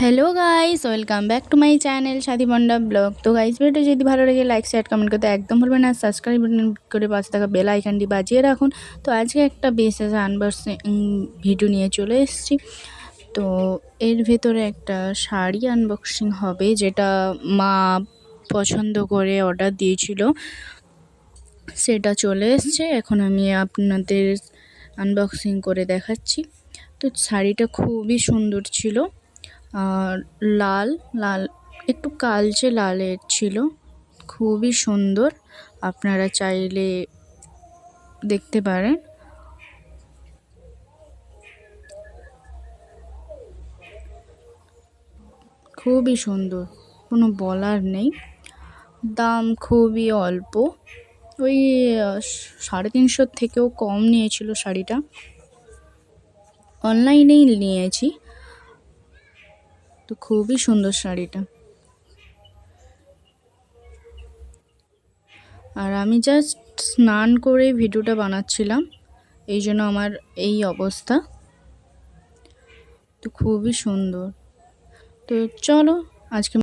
Hello guys, welcome back to my channel Sathi Monda blog. তো guys video যদি ভালো লাগে, লাইক, শেয়ার, কমেন্ট করতে একদম ভুলবেন না। সাবস্ক্রাইব করে পাশে থাকা বেল আইকনটি বাজিয়ে রাখুন। তো আজকে একটা বিশেষ আনবক্সিং ভিডিও নিয়ে চলে এসেছি। তো এর ভেতরে একটা শাড়ি আনবক্সিং হবে, যেটা মা পছন্দ করে অর্ডার দিয়েছিল। সেটা চলে এসছে। এখন আমি আপনাদের আনবক্সিং করে দেখাচ্ছি। তো শাড়িটা খুবই সুন্দর ছিল। লাল লাল, একটু কালচে লালের ছিল। খুবই সুন্দর। আপনারা চাইলে দেখতে পারেন। খুবই সুন্দর। কোনো বলার নেই। দাম খুবই অল্প। ওই সাড়ে তিনশোর থেকেও কম নিয়েছিল শাড়িটা। অনলাইনেই নিয়েছি। তো খুবই সুন্দর শাড়িটা। আর আমি জাস্ট স্নান করে ভিডিওটা বানাচ্ছিলাম, এই জন্য আমার এই অবস্থা। তো খুবই সুন্দর। তো চলো, আজকে